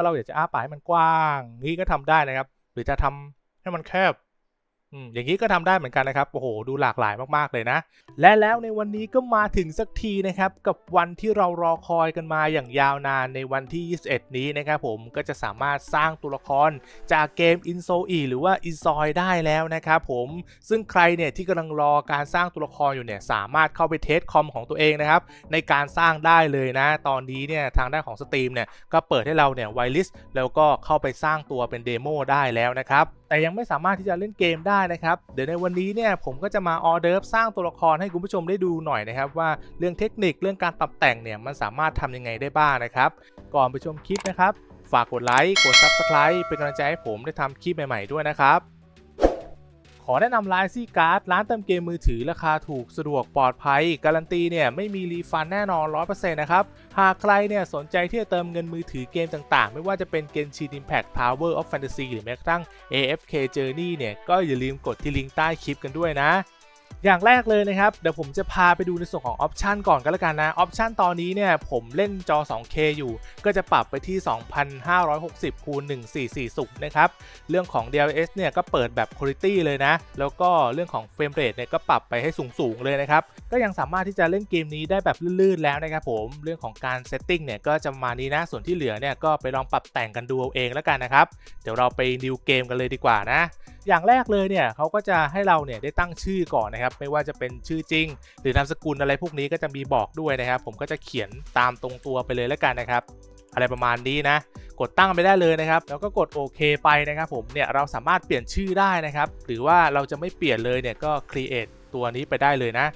าเราอยากจะอ้าปากให้มันกว้าง นี้ก็ทำได้นะครับ หรือจะทำให้มันแคบ อย่างนี้ก็ทำได้เหมือนกันนะครับ โอ้โห ดูหลากหลายมากๆเลยนะ และแล้วในวันนี้ก็มาถึงสักทีนะครับ กับวันที่เรารอคอยกันมาอย่างยาวนานในวันที่ 21 นี้นะครับผมก็จะสามารถสร้างตัวละครจากเกม i n s o e หรือว่า i n s o y ได้แล้วนะครับผมซึ่งใครเนี่ยที่กำลังรอการสร้างตัวละครอยู่เนี่ยสามารถเข้าไปเทสคอมของตัวเองนะครับในการสร้างได้เลยนะ ตอนนี้เนี่ยทางด้านของ Steam เนี่ยก็เปิดให้เราเนี่ยไวลิสแล้วก็เข้าไปสร้างตัวเป็นเดโมได้แล้วนะครับแต่ยังไม่สามารถที่จะเล่นเกมได้นะครับ เดี๋ยวในวันนี้เนี่ยผมก็จะมาออเดิร์ฟสร้างตัวละครให้คุณผู้ชมได้ดูหน่อยนะครับ ว่าเรื่องเทคนิคเรื่องการปรับแต่งเนี่ยมันสามารถทำยังไงได้บ้างนะครับ ก่อนไปชมคลิปนะครับ ฝากกดไลค์กด Subscribe เป็นกำลังใจให้ผมได้ทำคลิปใหม่ ๆด้วยนะครับ อแนะนำร้านซีการ์ดร้านเติมเกมมือถือราคาถูกสะดวกปลอดภัย การันตีเนี่ยไม่มีรีฟันแน่นอน 100%นะครับ หากใครเนี่ยสนใจที่จะเติมเงินมือถือเกมต่างๆ ไม่ว่าจะเป็น Genshin Impact Tower of Fantasy หรือแม้กระทั่ง AFK Journey เนี่ยก็อย่าลืมกดที่ลิงก์ใต้คลิปกันด้วยนะ อย่างแรกเลยนะครับเดี๋ยวผมจะพาไปดูในส่วนของออปชันก่อนก็แล้วกันนะออปชันตอนนี้เนี่ยผมเล่นจอ 2K อยู่ ก็จะปรับไปที่ 2560คูณ1440นะครับเรื่องของ DLSS เนี่ยก็เปิดแบบ Quality เลยนะ แล้วก็เรื่องของ Frame Rate เนี่ยก็ปรับไปให้สูงๆเลยนะครับ ก็ยังสามารถที่จะเล่นเกมนี้ได้แบบลื่นๆแล้วนะครับผม เรื่องของการ Setting เนี่ยก็จะประมาณนี้นะ ส่วนที่เหลือเนี่ยก็ไปลองปรับแต่งกันดูเอาเองแล้วกันนะครับ เดี๋ยวเราไปดิวเกมกันเลยดีกว่านะอย่างแรกเลยเนี่ยเขาก็จะให้เราเนี่ยได้ตั้งชื่อก่อนนะครับ ไม่ว่าจะเป็นชื่อจริง หรือนามสกุลอะไรพวกนี้ก็จะมีบอกด้วยนะครับ ผมก็จะเขียนตามตรงตัวไปเลยแล้วกันนะครับ อะไรประมาณนี้นะ กดตั้งไปได้เลยนะครับ แล้วก็กดโอเคไปนะครับ ผมเนี่ยเราสามารถเปลี่ยนชื่อได้นะครับ หรือว่าเราจะไม่เปลี่ยนเลยเนี่ยก็ create ตัวนี้ไปได้เลยนะ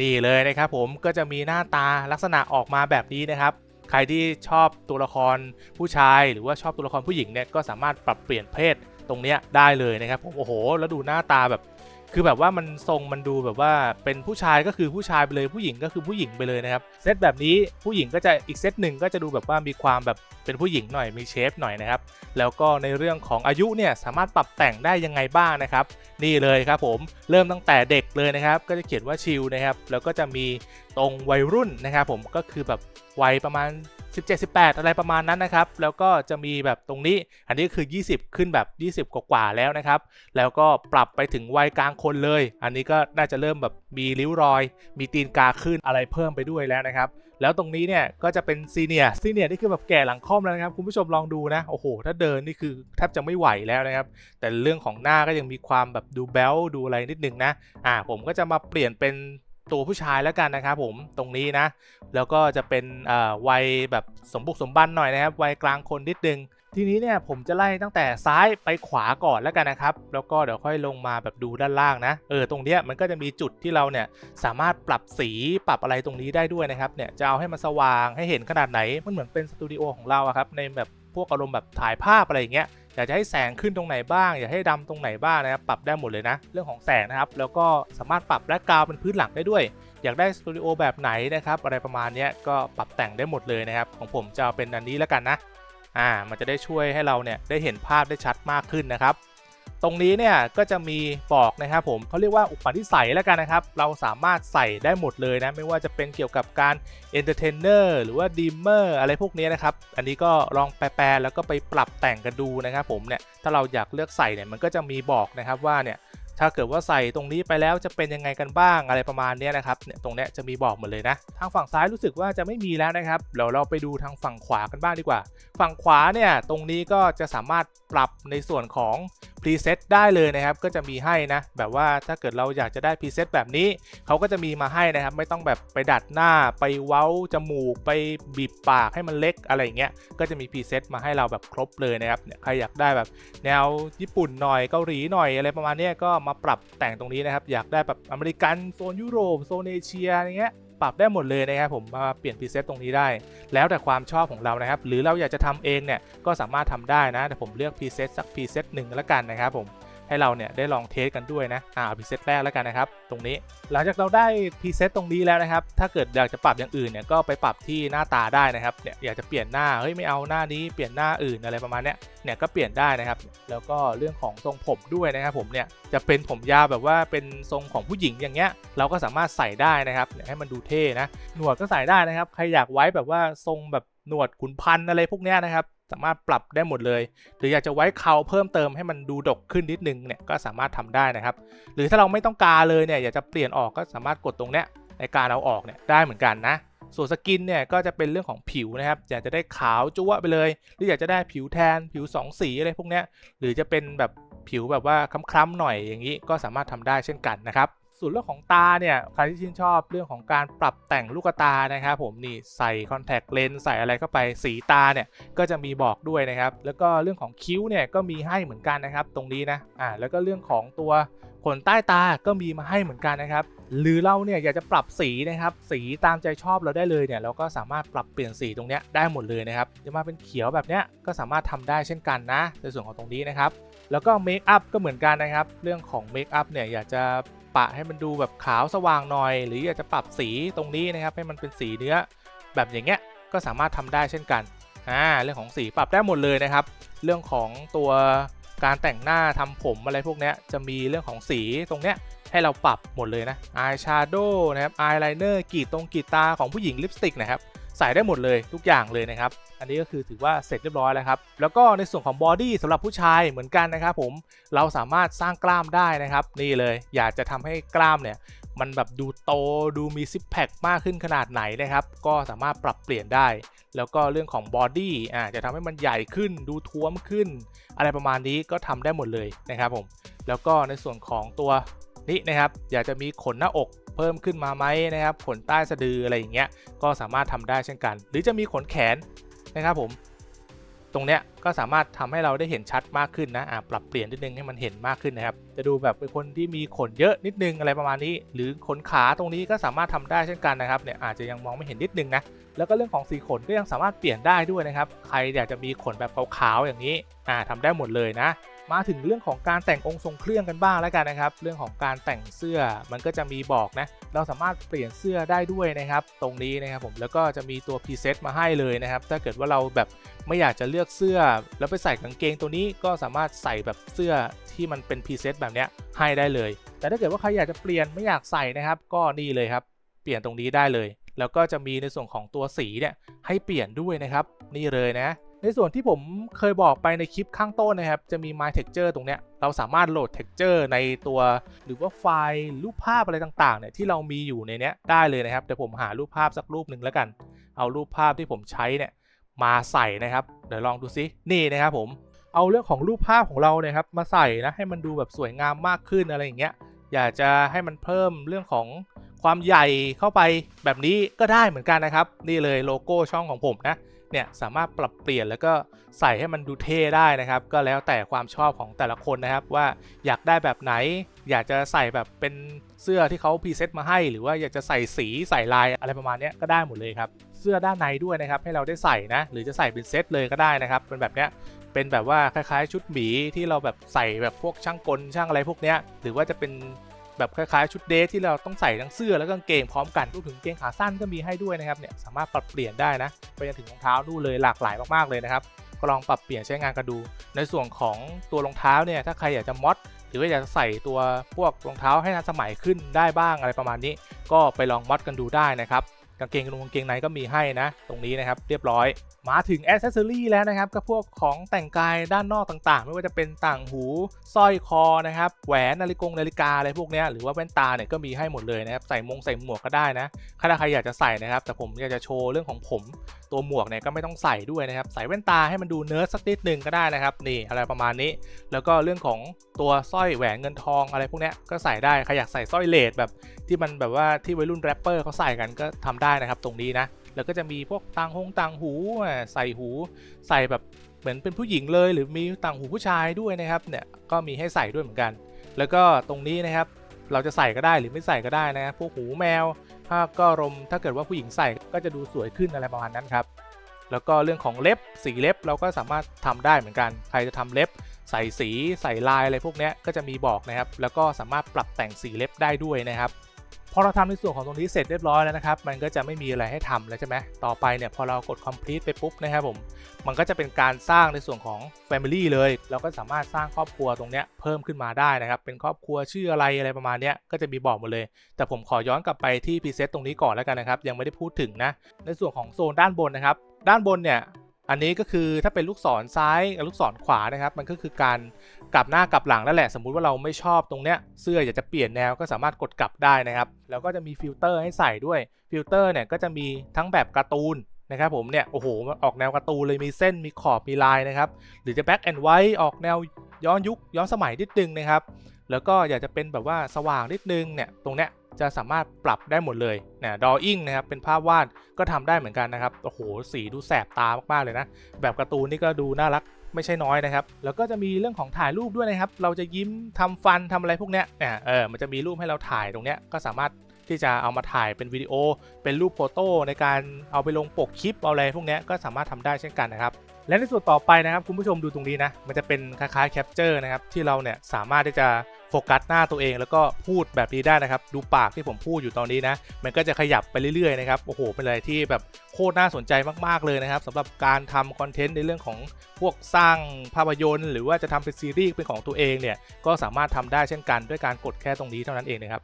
นี่เลยนะครับ ผมก็จะมีหน้าตาลักษณะออกมาแบบนี้นะครับใครที่ชอบตัวละครผู้ชาย หรือว่าชอบตัวละครผู้หญิงเนี่ยก็สามารถปรับเปลี่ยนเพศ ตรงเนี้ยได้เลยนะครับผมโอ้โห แล้วดูหน้าตาแบบ คือแบบว่ามันทรงมันดูแบบว่าเป็นผู้ชายก็คือผู้ชายไปเลยผู้หญิงก็คือผู้หญิงไปเลยนะครับเซตแบบนี้ผู้หญิงก็จะอีกเซตหนึ่งก็จะดูแบบว่ามีความแบบ เป็นผู้หญิงหน่อยมีเชฟหน่อยนะครับ แล้วก็ในเรื่องของอายุเนี่ยสามารถปรับแต่งได้ยังไงบ้างนะครับ นี่เลยครับผมเริ่มตั้งแต่เด็กเลยนะครับ ก็จะเขียนว่าชิลนะครับแล้วก็จะมีตรงวัยรุ่นนะครับผมก็คือแบบวัยประมาณ 17-18 อะไรประมาณนั้นนะครับ แล้วก็จะมีแบบตรงนี้ อันนี้คือ 20 ขึ้นแบบ 20 กว่าๆแล้วนะครับ แล้วก็ปรับไปถึงวัยกลางคนเลย อันนี้ก็น่าจะเริ่มแบบมีริ้วรอย มีตีนกาขึ้นอะไรเพิ่มไปด้วยแล้วนะครับ แล้วตรงนี้เนี่ยก็จะเป็นซีเนียซีเนียนี่คือแบบแก่หลังค่อมแล้วนะครับคุณผู้ชมลองดูนะโอ้โห ถ้าเดินนี่คือแทบจะไม่ไหวแล้วนะครับ แต่เรื่องของหน้าก็ยังมีความแบบดูแบลดูอะไรนิดนึงนะอ่าผมก็จะมาเปลี่ยนเป็นตัวผู้ชายแล้วกันนะครับผมตรงนี้นะ แล้วก็จะเป็นวัยแบบสมบุกสมบันหน่อยนะครับวัยกลางคนนิดนึง ทีนี้เนี่ยผมจะไล่ตั้งแต่ซ้ายไปขวาก่อนแล้วกันนะครับ แล้วก็เดี๋ยวค่อยลงมาแบบดูด้านล่างนะ เออตรงเนี้ยมันก็จะมีจุดที่เราเนี่ยสามารถปรับสีปรับอะไรตรงนี้ได้ด้วยนะครับ เนี่ยจะเอาให้มันสว่างให้เห็นขนาดไหน มันเหมือนเป็นสตูดิโอของเราครับในแบบพวกอารมณ์แบบถ่ายภาพอะไรอย่างเงี้ยอยากจะให้แสงขึ้นตรงไหนบ้าง อยากให้ดำตรงไหนบ้างนะครับ ปรับได้หมดเลยนะ เรื่องของแสงนะครับ แล้วก็สามารถปรับแบ็กกราวเป็นพื้นหลังได้ด้วย อยากได้สตูดิโอแบบไหนนะครับ อะไรประมาณนี้ก็ปรับแต่งได้หมดเลยนะครับ ของผมจะเอาเป็นอันนี้แล้วกันนะ อ่ามันจะได้ช่วยให้เราเนี่ยได้เห็นภาพได้ชัดมากขึ้นนะครับ ตรงนี้เนี่ยก็จะมีบอกนะครับผมเขาเรียกว่าอุปนิสัยแล้วกันนะครับ เราสามารถใส่ได้หมดเลยนะ ไม่ว่าจะเป็นเกี่ยวกับการ entertainer หรือว่า dimmer อะไรพวกนี้นะครับ อันนี้ก็ลองแปลแล้วก็ไปปรับแต่งกันดูนะครับผมเนี่ยถ้าเราอยากเลือกใส่เนี่ยมันก็จะมีบอกนะครับว่าเนี่ย ถ้าเกิดว่าใส่ตรงนี้ไปแล้วจะเป็นยังไงกันบ้างอะไรประมาณนี้นะครับเนี่ยตรงเนี้ยจะมีบอกหมดเลยนะ ทางฝั่งซ้ายรู้สึกว่าจะไม่มีแล้วนะครับเดี๋ยวเราไปดูทางฝั่งขวากันบ้างดีกว่า ฝั่งขวาเนี่ยตรงนี้ก็จะสามารถปรับในส่วนของ preset ได้เลยนะครับ ก็จะมีให้นะ แบบว่าถ้าเกิดเราอยากจะได้ preset แบบนี้ เขาก็จะมีมาให้นะครับ ไม่ต้องแบบไปดัดหน้า ไปเว้าจมูก ไปบีบปากให้มันเล็กอะไรอย่างเงี้ย ก็จะมี preset มาให้เราแบบครบเลยนะครับ ใครอยากได้แบบแนวญี่ปุ่นหน่อย เกาหลีหน่อยอะไรประมาณนี้ก็มาปรับแต่งตรงนี้นะครับ อยากได้แบบอเมริกันโซนยุโรป โซนเอเชียอะไรเงี้ย ปรับได้หมดเลยนะครับผมมาเปลี่ยนพรีเซตตรงนี้ได้ แล้วแต่ความชอบของเรานะครับ หรือเราอยากจะทำเองเนี่ยก็สามารถทำได้นะแต่ผมเลือกพรีเซตสักพรีเซตหนึ่งแล้วกันนะครับผม ให้เราเนี่ยได้ลองเทสกันด้วยนะอ่าพรีเซตแรกแล้วกันนะครับตรงนี้ หลังจากเราได้พรีเซตตรงนี้แล้วนะครับถ้าเกิดอยากจะปรับอย่างอื่นเนี่ยก็ไปปรับที่หน้าตาได้นะครับเนี่ยอยากจะเปลี่ยนหน้าเฮ้ยไม่เอาหน้านี้เปลี่ยนหน้าอื่นอะไรประมาณเนี้ยเนี่ยก็เปลี่ยนได้นะครับ แล้วก็เรื่องของทรงผมด้วยนะครับผมเนี่ยจะเป็นผมยาวแบบว่าเป็นทรงของผู้หญิงอย่างเงี้ยเราก็สามารถใส่ได้นะครับให้มันดูเท่นะหนวดก็ใส่ได้นะครับ ใครอยากไว้แบบว่าทรงแบบหนวดขุนพันธ์อะไรพวกเนี้ยนะครับ สามารถปรับได้หมดเลย หรืออยากจะไว้เขาเพิ่มเติมให้มันดูดกขึ้นนิดนึงเนี่ยก็สามารถทำได้นะครับ หรือถ้าเราไม่ต้องการเลยเนี่ยอยากจะเปลี่ยนออกก็สามารถกดตรงเนี้ยในการเอาออกเนี่ยได้เหมือนกันนะส่วนสกินเนี่ยก็จะเป็นเรื่องของผิวนะครับ อยากจะได้ขาวจั๊วไปเลย หรืออยากจะได้ผิวแทนผิว 2 สีอะไรพวกเนี้ยหรือจะเป็นแบบผิวแบบว่าคล้ำๆหน่อยอย่างนี้ก็สามารถทำได้เช่นกันนะครับ ส่วนเรื่องของตาเนี่ยใครที่ชื่นชอบเรื่องของการปรับแต่งลูกตานะครับผมนี่ใส่คอนแทคเลนส์ใส่อะไรเข้าไปสีตาเนี่ยก็จะมีบอกด้วยนะครับ แล้วก็เรื่องของคิ้วเนี่ยก็มีให้เหมือนกันนะครับ ตรงนี้นะอ่าแล้วก็เรื่องของตัวขนใต้ตาก็มีมาให้เหมือนกันนะครับ หรือเราเนี่ยอยากจะปรับสีนะครับ สีตามใจชอบเราได้เลยเนี่ยเราก็สามารถปรับเปลี่ยนสีตรงเนี้ยได้หมดเลยนะครับจะมาเป็นเขียวแบบเนี้ยก็สามารถทำได้เช่นกันนะ ในส่วนของตรงนี้นะครับ แล้วก็เมคอัพก็เหมือนกันนะครับ เรื่องของเมคอัพเนี่ยอยากจะ ปะให้มันดูแบบขาวสว่างหน่อย หรืออยากจะปรับสีตรงนี้นะครับให้มันเป็นสีเนื้อแบบอย่างเงี้ยก็สามารถทำได้เช่นกันอ่าเรื่องของสีปรับได้หมดเลยนะครับ เรื่องของตัวการแต่งหน้าทำผมอะไรพวกเนี้ยจะมีเรื่องของสีตรงเนี้ยให้เราปรับหมดเลยนะอายแชโดว์นะครับอายไลเนอร์กรีดตรงกรีดตาของผู้หญิงลิปสติกนะครับ ใส่ได้หมดเลยทุกอย่างเลยนะครับ อันนี้ก็คือถือว่าเสร็จเรียบร้อยแล้วครับ แล้วก็ในส่วนของบอดี้สำหรับผู้ชายเหมือนกันนะครับผมเราสามารถสร้างกล้ามได้นะครับ นี่เลยอยากจะทำให้กล้ามเนี่ยมันแบบดูโตดูมีซิปแพคมากขึ้นขนาดไหนนะครับ ก็สามารถปรับเปลี่ยนได้ แล้วก็เรื่องของบอดี้อ่าจะทำให้มันใหญ่ขึ้น ดูท้วมขึ้น อะไรประมาณนี้ก็ทำได้หมดเลยนะครับผมแล้วก็ในส่วนของตัวนี้นะครับ อยากจะมีขนหน้าอก เพิ่มขึ้นมาไหมนะครับขนใต้สะดืออะไรอย่างเงี้ยก็สามารถทำได้เช่นกัน หรือจะมีขนแขนนะครับผมตรงเนี้ยก็สามารถทำให้เราได้เห็นชัดมากขึ้นนะอะปรับเปลี่ยนนิดนึงให้มันเห็นมากขึ้นนะครับ จะดูแบบเป็นคนที่มีขนเยอะนิดนึงอะไรประมาณนี้ หรือขนขาตรงนี้ก็สามารถทำได้เช่นกันนะครับเนี่ยอาจจะยังมองไม่เห็นนิดนึงนะแล้วก็เรื่องของสีขนก็ยังสามารถเปลี่ยนได้ด้วยนะครับ ใครอยากจะมีขนแบบขาวๆอย่างนี้อ่าทำได้หมดเลยนะ มาถึงเรื่องของการแต่งองค์ทรงเครื่องกันบ้างแล้วกันนะครับ เรื่องของการแต่งเสื้อมันก็จะมีบอกนะ เราสามารถเปลี่ยนเสื้อได้ด้วยนะครับ ตรงนี้นะครับผมแล้วก็จะมีตัวพรีเซตมาให้เลยนะครับ ถ้าเกิดว่าเราแบบไม่อยากจะเลือกเสื้อ แล้วไปใส่กางเกงตัวนี้ก็สามารถใส่แบบเสื้อที่มันเป็นพรีเซตแบบเนี้ยให้ได้เลย แต่ถ้าเกิดว่าใครอยากจะเปลี่ยนไม่อยากใส่นะครับ ก็นี่เลยครับ เปลี่ยนตรงนี้ได้เลย แล้วก็จะมีในส่วนของตัวสีเนี่ยให้เปลี่ยนด้วยนะครับ นี่เลยนะ ในส่วนที่ผมเคยบอกไปในคลิปข้างต้นนะครับ จะมี My Texture ตรงเนี้ย เราสามารถโหลด Texture ในตัว หรือว่าไฟล์รูปภาพอะไรต่างๆเนี่ยที่เรามีอยู่ในเนี้ยได้เลยนะครับ เดี๋ยวผมหารูปภาพสักรูปหนึ่งแล้วกัน เอารูปภาพที่ผมใช้เนี่ยมาใส่นะครับ เดี๋ยวลองดูซินี่นะครับผม เอาเรื่องของรูปภาพของเราเนี่ยครับมาใส่นะให้มันดูแบบสวยงามมากขึ้นอะไรอย่างเงี้ย อยากจะให้มันเพิ่มเรื่องของความใหญ่เข้าไปแบบนี้ก็ได้เหมือนกันนะครับ นี่เลยโลโก้ช่องของผมนะ เนี่ยสามารถปรับเปลี่ยนแล้วก็ใส่ให้มันดูเท่ได้นะครับ ก็แล้วแต่ความชอบของแต่ละคนนะครับว่าอยากได้แบบไหน อยากจะใส่แบบเป็นเสื้อที่เขาพรีเซตมาให้ หรือว่าอยากจะใส่สีใส่ลายอะไรประมาณนี้ก็ได้หมดเลยครับเสื้อด้านในด้วยนะครับให้เราได้ใส่นะหรือจะใส่เป็นเซตเลยก็ได้นะครับเป็นแบบเนี้ยเป็นแบบว่าคล้ายๆ ชุดหมีที่เราแบบใส่แบบพวกช่างกลช่างอะไรพวกเนี้ยหรือว่าจะเป็น แบบคล้ายๆชุดเดทที่เราต้องใส่ทั้งเสื้อแล้วก็กางเกงพร้อมกันรวมถึงเกงขาสั้นก็มีให้ด้วยนะครับเนี่ยสามารถปรับเปลี่ยนได้นะไปจนถึงรองเท้าดูเลยหลากหลายมากๆเลยนะครับก็ลองปรับเปลี่ยนใช้งานกันดู ในส่วนของตัวรองเท้าเนี่ยถ้าใครอยากจะมอดหรือว่าอยากจะใส่ตัวพวกรองเท้าให้ทันสมัยขึ้นได้บ้างอะไรประมาณนี้ ก็ไปลองมอดกันดูได้นะครับ กางเกงกางเกงในก็มีให้นะ ตรงนี้นะครับเรียบร้อย มาถึงอสเซสซอรี่แล้วนะครับก็พวกของแต่งกายด้านนอกต่างๆ ไม่ว่าจะเป็นต่างหูสร้อยคอนะครับแหวนนาฬิกงนาฬิกาอะไรพวกนี้หรือว่าแว่นตาเนี่ยก็มีให้หมดเลยนะครับใส่มงใส่หมวกก็ได้นะใครใครอยากจะใส่นะครับ แต่ผมอยากจะโชว์เรื่องของผม ตัวหมวกเนี่ยก็ไม่ต้องใส่ด้วยนะครับ ใส่แว่นตาให้มันดูเนิร์ดสักนิดหนึ่งก็ได้นะครับนี่อะไรประมาณนี้ แล้วก็เรื่องของตัวสร้อยแหวนเงินทองอะไรพวกนี้ก็ใส่ได้ใครอยากใส่สร้อยเลดแบบที่มันแบบว่าที่วัยรุ่นแรปเปอร์เขาใส่กันก็ทำได้นะครับตรงนี้นะแล้วก็จะมีพวกต่างหงต่างหูใส่หูใส่แบบเหมือนเป็นผู้หญิงเลย หรือมีต่างหูผู้ชายด้วยนะครับเนี่ยก็มีให้ใส่ด้วยเหมือนกัน แล้วก็ตรงนี้นะครับเราจะใส่ก็ได้หรือไม่ใส่ก็ได้นะพวกหูแมว ถ้าก็รมถ้าเกิดว่าผู้หญิงใส่ก็จะดูสวยขึ้นอะไรประมาณนั้นครับแล้วก็เรื่องของเล็บสีเล็บเราก็สามารถทำได้เหมือนกัน ใครจะทำเล็บ ใส่สีใส่ลายอะไรพวกนี้ก็จะมีบอกนะครับ แล้วก็สามารถปรับแต่งสีเล็บได้ด้วยนะครับ พอเราทำในส่วนของตรงนี้เสร็จเรียบร้อยแล้วนะครับ มันก็จะไม่มีอะไรให้ทำแล้วใช่ไหมต่อไปเนี่ยพอเรากด complete ไปปุ๊บนะครับผม มันก็จะเป็นการสร้างในส่วนของ Family เลย เราก็สามารถสร้างครอบครัวตรงเนี้ยเพิ่มขึ้นมาได้นะครับ เป็นครอบครัวชื่ออะไรอะไรประมาณเนี้ยก็จะมีบอกหมดเลย แต่ผมขอย้อนกลับไปที่ preset ตรงนี้ก่อนแล้วกันนะครับ ยังไม่ได้พูดถึงนะ ในส่วนของโซนด้านบนนะครับ ด้านบนเนี่ย อันนี้ก็คือถ้าเป็นลูกศรซ้ายกับลูกศรขวานะครับ มันก็คือการกลับหน้ากลับหลังนั่นแหละ สมมุติว่าเราไม่ชอบตรงเนี้ยเสื้ออยากจะเปลี่ยนแนวก็สามารถกดกลับได้นะครับ แล้วก็จะมีฟิลเตอร์ให้ใส่ด้วยฟิลเตอร์เนี่ยก็จะมีทั้งแบบการ์ตูนนะครับผมเนี่ยโอ้โหออกแนวการ์ตูนเลยมีเส้นมีขอบมีลายนะครับ หรือจะแบ็กแอนด์ไวท์ออกแนวย้อนยุคย้อนสมัยนิดนึงนะครับ แล้วก็อยากจะเป็นแบบว่าสว่างนิดนึงเนี่ยตรงเนี้ย จะสามารถปรับได้หมดเลยเนี่ยดออิ่งนะครับเป็นภาพวาดก็ทำได้เหมือนกันนะครับโอ้โหสีดูแสบตามากๆเลยนะ แบบการ์ตูนนี่ก็ดูน่ารักไม่ใช่น้อยนะครับ แล้วก็จะมีเรื่องของถ่ายรูปด้วยนะครับ เราจะยิ้มทำฟันทำอะไรพวกเนี้ยเนี่ยเออ มันจะมีรูปให้เราถ่ายตรงเนี้ย ก็สามารถที่จะเอามาถ่ายเป็นวิดีโอ เป็นรูปโฟโต้ในการเอาไปลงปกคลิป เอาอะไรพวกเนี้ยก็สามารถทำได้เช่นกันนะครับ และในส่วนต่อไปนะครับคุณผู้ชมดูตรงนี้นะ มันจะเป็นคล้ายๆแคปเจอร์นะครับที่เราเนี่ยสามารถที่จะโฟกัสหน้าตัวเอง แล้วก็พูดแบบนี้ได้นะครับ ดูปากที่ผมพูดอยู่ตอนนี้นะ มันก็จะขยับไปเรื่อยๆนะครับโอ้โหเป็นอะไรที่แบบโคตรน่าสนใจมากๆเลยนะครับสำหรับการทำคอนเทนต์ในเรื่องของพวกสร้างภาพยนตร์ หรือว่าจะทำเป็นซีรีส์เป็นของตัวเองเนี่ยก็สามารถทำได้เช่นกันด้วยการกดแค่ตรงนี้เท่านั้นเองนะครับ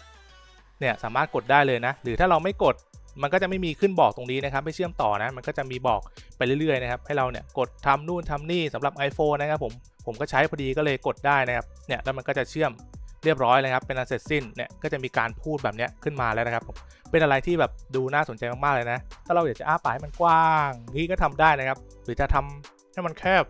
เนี่ยสามารถกดได้เลยนะ หรือถ้าเราไม่กด มันก็จะไม่มีขึ้นบอกตรงนี้นะครับไม่เชื่อมต่อนะ มันก็จะมีบอกไปเรื่อยๆนะครับให้เราเนี่ยกดทำนู่นทำนี่สำหรับ iPhone นะครับผมผมก็ใช้พอดีก็เลยกดได้นะครับเนี่ยแล้วมันก็จะเชื่อมเรียบร้อยเลยครับเป็นอันเสร็จสิ้นเนี่ยก็จะมีการพูดแบบเนี้ยขึ้นมาแล้วนะครับผมเป็นอะไรที่แบบดูน่าสนใจมากๆเลยนะ ถ้าเราอยากจะอ้าปากให้มันกว้างนี้ก็ทำได้นะครับ หรือจะทำให้มันแคบ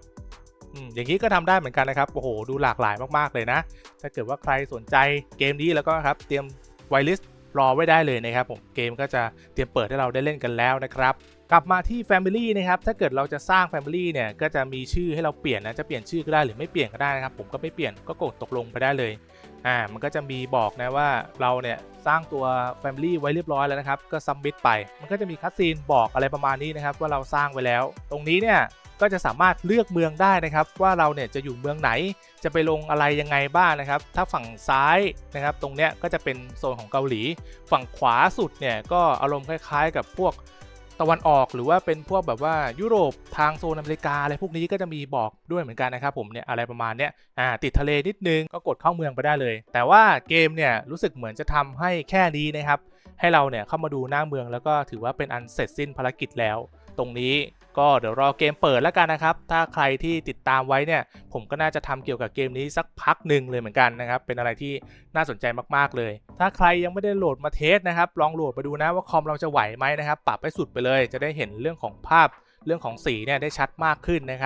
อย่างนี้ก็ทำได้เหมือนกันนะครับโอ้โหดูหลากหลายมากๆเลยนะ ถ้าเกิดว่าใครสนใจเกมนี้แล้วก็ครับเตรียมไวลิส รอไว้ได้เลยนะครับผมเกมก็จะเตรียมเปิดให้เราได้เล่นกันแล้วนะครับกลับมาที่ Family นะครับ ถ้าเกิดเราจะสร้าง Family เนี่ย ก็จะมีชื่อให้เราเปลี่ยนนะ จะเปลี่ยนชื่อก็ได้หรือไม่เปลี่ยนก็ได้นะครับ ผมก็ไม่เปลี่ยน ก็กดตกลงไปได้เลย อ่า มันก็จะมีบอกนะว่าเราเนี่ยสร้างตัว Family ไว้เรียบร้อยแล้วนะครับ ก็ submit ไป มันก็จะมีคัสซีนบอกอะไรประมาณนี้นะครับว่าเราสร้างไว้แล้ว ตรงนี้เนี่ย ก็จะสามารถเลือกเมืองได้นะครับ ว่าเราเนี่ยจะอยู่เมืองไหนจะไปลงอะไรยังไงบ้างนะครับ ถ้าฝั่งซ้ายนะครับ ตรงเนี้ยก็จะเป็นโซนของเกาหลี ฝั่งขวาสุดเนี่ยก็อารมณ์คล้าย ๆ กับพวกตะวันออกหรือว่าเป็นพวกแบบว่ายุโรปทางโซนอเมริกาอะไรพวกนี้ก็จะมีบอกด้วยเหมือนกันนะครับผมเนี่ยอะไรประมาณเนี้ยอ่าติดทะเลนิดนึงก็กดเข้าเมืองไปได้เลย แต่ว่าเกมเนี่ยรู้สึกเหมือนจะทำให้แค่นี้นะครับ ให้เราเนี่ยเข้ามาดูหน้าเมืองแล้วก็ถือว่าเป็นอันเสร็จสิ้นภารกิจแล้ว ตรงนี้ ก็เดี๋ยวรอเกมเปิดแล้วกันนะครับ ถ้าใครที่ติดตามไว้เนี่ยผมก็น่าจะทำเกี่ยวกับเกมนี้สักพักหนึ่งเลยเหมือนกันนะครับเป็นอะไรที่น่าสนใจมากๆเลย ถ้าใครยังไม่ได้โหลดมาเทสนะครับลองโหลดมาดูนะว่าคอมเราจะไหวไหมนะครับปรับให้สุดไปเลย จะได้เห็นเรื่องของภาพเรื่องของสีเนี่ยได้ชัดมากขึ้นนะครับ